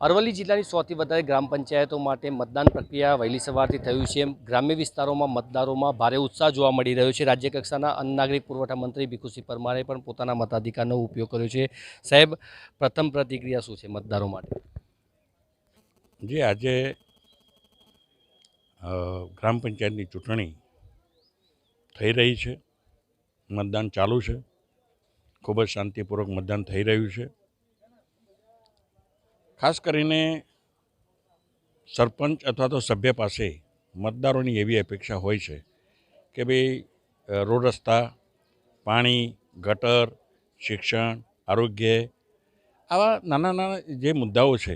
અરવલ્લી જિલ્લાની સૌથી વધારે ગ્રામ પંચાયતો માટે મતદાન પ્રક્રિયા વહેલી સવારથી થયું છે. ગ્રામ્ય વિસ્તારોમાં મતદારોમાં ભારે ઉત્સાહ જોવા મળી રહ્યો છે. રાજ્ય કક્ષાના અન્ન નાગરિક પુરવઠા મંત્રી ભીખુસિંહ પરમારે પણ પોતાના મતાધિકારનો ઉપયોગ કર્યો છે. સાહેબ, પ્રથમ પ્રતિક્રિયા શું છે મતદારો માટે? જે, આજે ગ્રામ પંચાયતની ચૂંટણી થઈ રહી છે. મતદાન ચાલુ છે. ખૂબ જ શાંતિપૂર્વક મતદાન થઈ રહ્યું છે. ખાસ કરીને સરપંચ અથવા તો સભ્ય પાસે મતદારોની એવી અપેક્ષા હોય છે કે ભાઈ રોડ રસ્તા, પાણી, ગટર, શિક્ષણ, આરોગ્ય, આવા નાના નાના જે મુદ્દાઓ છે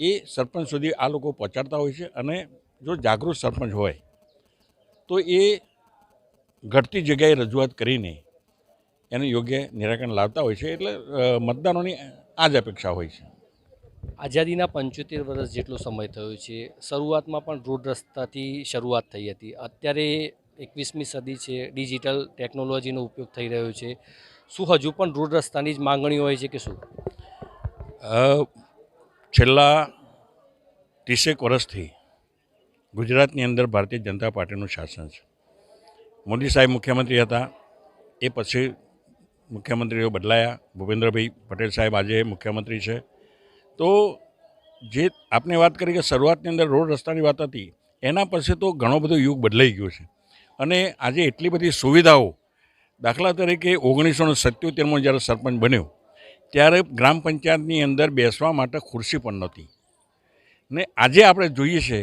એ સરપંચ સુધી આ લોકો પહોંચાડતા હોય છે અને જો જાગૃત સરપંચ હોય તો એ ઘટતી જગ્યાએ રજૂઆત કરીને એનું યોગ્ય નિરાકરણ લાવતા હોય છે એટલે મતદારોની આ જ અપેક્ષા હોય છે. આઝાદીના પંચોતેર વર્ષ જેટલો સમય થયો છે, શરૂઆતમાં પણ રોડ રસ્તાથી શરૂઆત થઈ હતી. અત્યારે એકવીસમી સદી છે, ડિજિટલ ટેકનોલોજીનો ઉપયોગ થઈ રહ્યો છે. શું હજુ પણ રોડ રસ્તાની જ માંગણીઓ હોય છે કે શું? છેલ્લા ત્રીસેક વર્ષથી ગુજરાતની અંદર ભારતીય જનતા પાર્ટીનું શાસન છે. મોદી સાહેબ મુખ્યમંત્રી હતા, એ પછી મુખ્યમંત્રીઓ બદલાયા. ભૂપેન્દ્રભાઈ પટેલ સાહેબ આજે મુખ્યમંત્રી છે. તો જે આપણે વાત કરી કે શરૂઆતની અંદર રોડ રસ્તાની વાત હતી, એના પછી તો ઘણો બધો યુગ બદલાઈ ગયો છે. અને આજે એટલી બધી સુવિધાઓ દાખલા તરીકે ઓગણીસો ને સત્યોતેરમાં જ્યારે સરપંચ બન્યો, ત્યારે ગ્રામ પંચાયતની અંદર બેસવા માટે ખુરશી પણ નહોતી. ને આજે આપણે જોઈએ છે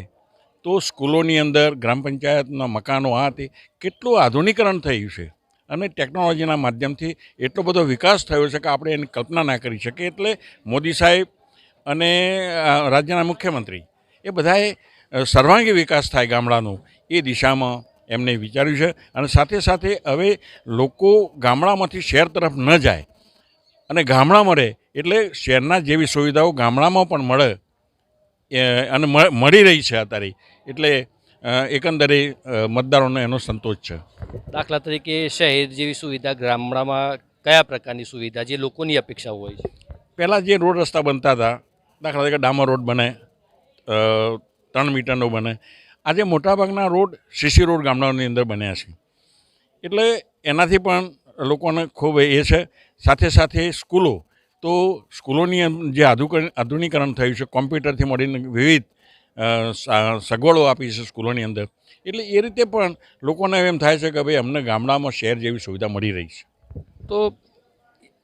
તો સ્કૂલોની અંદર, ગ્રામ પંચાયતના મકાનો આ તે કેટલું આધુનિકરણ થયું છે. અને ટેકનોલોજીના માધ્યમથી એટલો બધો વિકાસ થયો છે કે આપણે એની કલ્પના ના કરી શકીએ. એટલે મોદી સાહેબ અને રાજ્યના મુખ્યમંત્રી. એ બધાએ સર્વાંગી વિકાસ થાય ગામડાનો એ દિશામાં એમને વિચાર્યું છે. અને સાથે સાથે હવે લોકો ગામડામાંથી શહેર તરફ ન જાય. અને ગામડા મળે એટલે શહેરના જેવી સુવિધાઓ ગામડામાં પણ મળે. અને મળી રહી છે અત્યારે. એટલે એકંદરે મતદારોનો મતદારોને એનો સંતોષ છે. દાખલા તરીકે શહેર જેવી સુવિધા ગામડામાં કયા પ્રકારની સુવિધા જે લોકોની અપેક્ષાઓ હોય છે? પહેલાં જે રોડ રસ્તા બનતા હતા દાખલા તરીકે ડામર રોડ બને ત્રણ મીટરનો બને. આજે મોટાભાગના રોડ સીસી રોડ ગામડાઓની અંદર બન્યા છે. એટલે એનાથી પણ લોકોને ખૂબ એ છે. સાથે સાથે સ્કૂલો, તો સ્કૂલોની જે આધુનિકરણ થયું છે, કોમ્પ્યુટરથી મળીને વિવિધ સગવડો આપી છે સ્કૂલોની અંદર. એટલે એ રીતે પણ લોકોને એમ થાય છે કે ભાઈ અમને ગામડામાં શહેર જેવી સુવિધા મળી રહી છે. તો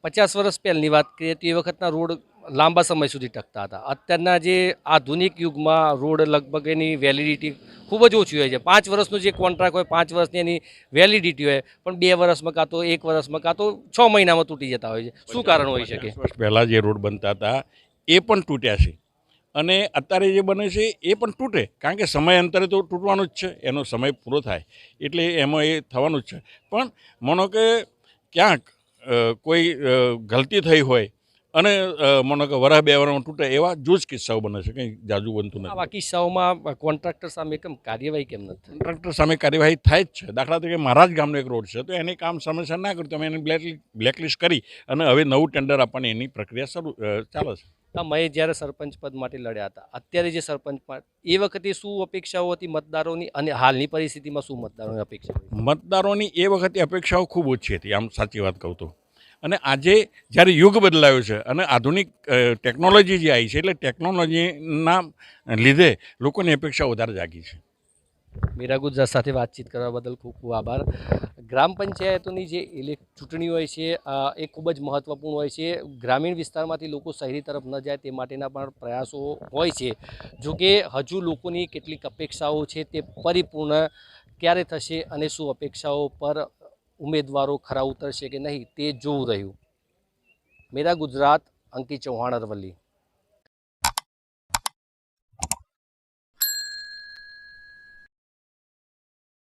પચાસ વર્ષ પહેલની વાત કરીએ, તો એ વખતના રોડ લાંબા સમય સુધી ટકતા હતા. અત્યારના જે આધુનિક યુગમાં રોડ લગભગ એની વેલિડિટી ખૂબ જ ઓછી હોય છે. પાંચ વર્ષનો જે કોન્ટ્રાક્ટ હોય પાંચ વર્ષની એની વેલિડિટી હોય પણ બે વર્ષમાં કાં તો એક વર્ષમાં કાં તો છ મહિનામાં તૂટી જતા હોય છે. શું કારણ હોઈ શકે? પહેલાં જે રોડ બનતા હતા એ પણ તૂટ્યા છે. અને અત્યારે જે બને છે એ પણ તૂટે. કારણ કે સમય અંતરે તો તૂટવાનું જ છે. એનો સમય પૂરો થાય. એટલે એમાં એ થવાનું જ છે. પણ માનો કે ક્યાંક કોઈ ગલતી થઈ હોય અને મને કે વરા બે વરહમાં તૂટે એવા જ કિસ્સાઓ બને છે કંઈ જાજુ બનતું આવા કિસ્સાઓમાં કોન્ટ્રાક્ટર સામે કેમ કાર્યવાહી કેમ નથી કોન્ટ્રાક્ટર સામે કાર્યવાહી થાય જ છે. દાખલા તરીકે મારા જ ગામનો એક રોડ છે તો એને કામ સમયસર ના કર્યું તમે અમે એને બ્લેક બ્લેકલિસ્ટ કરી અને હવે નવું ટેન્ડર આપવાની એની પ્રક્રિયા શરૂ ચાલે છે. તમે જ્યારે સરપંચ પદ માટે લડ્યા હતા અત્યારે જે સરપંચ પદ એ વખતે શું અપેક્ષાઓ હતી મતદારોની અને હાલની પરિસ્થિતિમાં શું મતદારોની અપેક્ષા મતદારોની એ વખતે અપેક્ષાઓ ખૂબ ઓછી હતી આમ સાચી વાત કહું તો. અને આજે જ્યારે યુગ બદલાયો છે અને આધુનિક ટેકનોલોજી જે આવી છે, એટલે ટેકનોલોજીના લીધે લોકોની અપેક્ષા વધારે જાગી છે. મીરા ગુજરાત સાથે વાતચીત કરવા બદલ ખૂબ ખૂબ આભાર. ગ્રામ પંચાયતોની જે ઇલેક્ટ ચૂંટણી હોય છે એ ખૂબ જ મહત્ત્વપૂર્ણ હોય છે. ગ્રામીણ વિસ્તારમાંથી લોકો શહેરી તરફ ન જાય તે માટેના પણ પ્રયાસો હોય છે. જો કે હજુ લોકોની કેટલીક અપેક્ષાઓ છે તે પરિપૂર્ણ ક્યારે થશે અને શું અપેક્ષાઓ પર ઉમેદવારો ખરા ઉતરશે કે નહીં તે જોવું રહ્યું. મેરા ગુજરાત અંકિત ચૌહાણ અરવલ્લી.